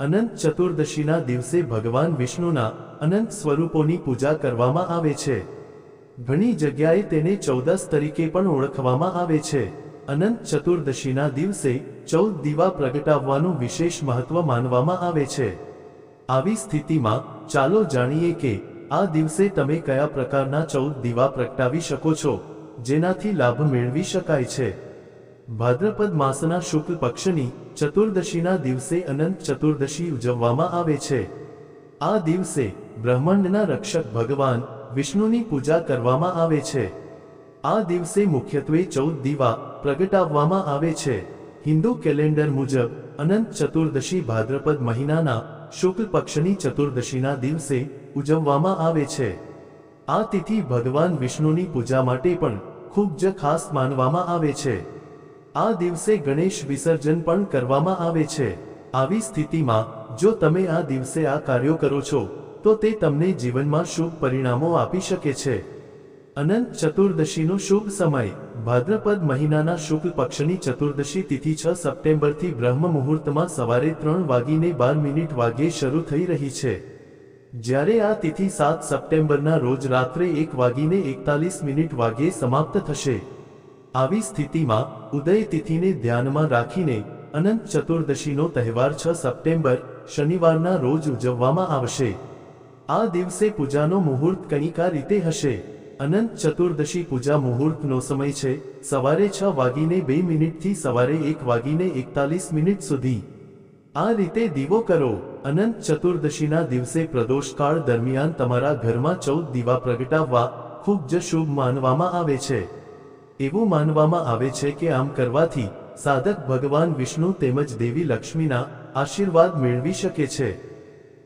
અનંત ચતુર્દશીના દિવસે ભગવાન વિષ્ણુના અનંત સ્વરૂપોની પૂજા કરવામાં આવે છે. ઘણી જગ્યાએ તેને ચૌદસ તરીકે પણ ઓળખવામાં આવે છે. અનંત ચતુર્દશીના દિવસે ચૌદ દીવા પ્રગટાવવાનું વિશેષ મહત્વ માનવામાં આવે છે. આવી સ્થિતિમાં ચાલો જાણીએ કે આ દિવસે તમે કયા પ્રકારના ચૌદ દીવા પ્રગટાવી શકો છો, જેનાથી લાભ મેળવી શકાય છે. ભાદ્રપદ માસના શુક્લ પક્ષની ચતુર્દશીના દિવસે અનંત ચતુર્દશી ઉજવવામાં આવે છે. આ દિવસે બ્રહ્માંડના રક્ષક ભગવાન વિષ્ણુની પૂજા કરવામાં આવે છે. આ દિવસે મુખ્યત્વે ચૌદ દીવા પ્રગટાવવામાં આવે છે. હિન્દુ કેલેન્ડર મુજબ અનંત ચતુર્દશી ભાદ્રપદ મહિનાના શુક્લ પક્ષની ચતુર્દશીના દિવસે ઉજવવામાં આવે છે. આ તિથિ ભગવાન વિષ્ણુની પૂજા માટે પણ ખૂબ જ ખાસ માનવામાં આવે છે. આ દિવસે ગણેશ વિસર્જન પણ કરવામાં આવે છે. આવી સ્થિતિમાં, જો તમે આ દિવસે આ કાર્યો કરો છો, તો તે તમને જીવનમાં શુભ પરિણામો આપી શકે છે. અનંત ચતુર્દશીનો શુભ સમય. ભાદ્રપદ મહિનાના શુક્લ પક્ષની ચતુર્દશી તિથિ છ સપ્ટેમ્બરથી બ્રહ્મ મુહૂર્તમાં સવારે ત્રણ વાગીને બાર મિનિટ વાગ્યે શરૂ થઈ રહી છે. જ્યારે આ તિથિ સાત સપ્ટેમ્બરના રોજ રાત્રે એક વાગીને એકતાલીસ મિનિટ વાગ્યે સમાપ્ત થશે. આવી સ્થિતિમાં ઉદય તિથિને ધ્યાનમાં રાખીને અનંત ચતુર્દશીનો તહેવાર છ સપ્ટેમ્બર શનિવારના રોજ ઉજવવામાં આવશે. આ દિવસે પૂજાનો મુહૂર્ત કંઈક આ રીતે હશે. અનંત ચતુર્દશી પૂજા મુહૂર્તનો સમય છે સવારે છ વાગીને બે મિનિટથી સવારે એક વાગીને એકતાલીસ મિનિટ સુધી. આ રીતે દીવો કરો. અનંત ચતુર્દશીના દિવસે પ્રદોષકાળ દરમિયાન તમારા ઘરમાં ચૌદ દીવા પ્રગટાવવા ખૂબ જ શુભ માનવામાં આવે છે. એવું માનવામાં આવે છે કે આમ કરવાથી સાધક ભગવાન વિષ્ણુ તેમજ દેવી લક્ષ્મીના આશીર્વાદ મેળવી શકે છે.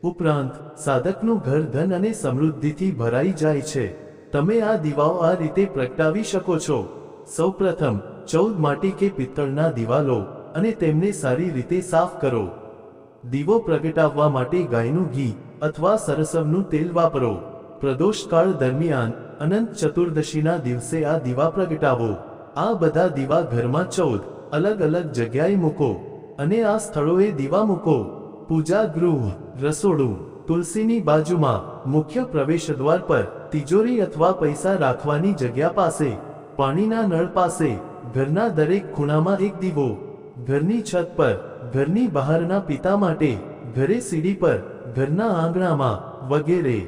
ઉપરાંત, સાધકનું ઘર ધન અને સમૃદ્ધિથી ભરાઈ જાય છે. તમે આ દીવાઓ આ રીતે પ્રગટાવી શકો છો. સૌપ્રથમ, ચૌદ માટી કે પિત્તળના દીવા લો અને તેમને સારી રીતે સાફ કરો. દીવો પ્રગટાવવા માટે ગાયનું ઘી અથવા સરસવનું તેલ વાપરો. પ્રદોષકાળ દરમિયાન અનંત ચતુર્દશીના દિવસે આ દીવા પ્રગટાવો. આ બધા દીવા ઘરમાં ચૌદ અલગ અલગ જગ્યાએ મૂકો અને આ સ્થળોએ દીવા મૂકો. પૂજા ગૃહ, રસોડું, તુલસીની બાજુમાં મુખ્ય પ્રવેશદ્વાર પર તિજોરી અથવા પૈસા રાખવાની જગ્યા પાસે, પાણીના નળ પાસે, ઘરના દરેક ખૂણામાં એક દીવો, ઘરની છત પર, ઘરની બહારના પિતા માટે, ઘરે સીડી પર, ઘરના આંગણામાં વગેરે.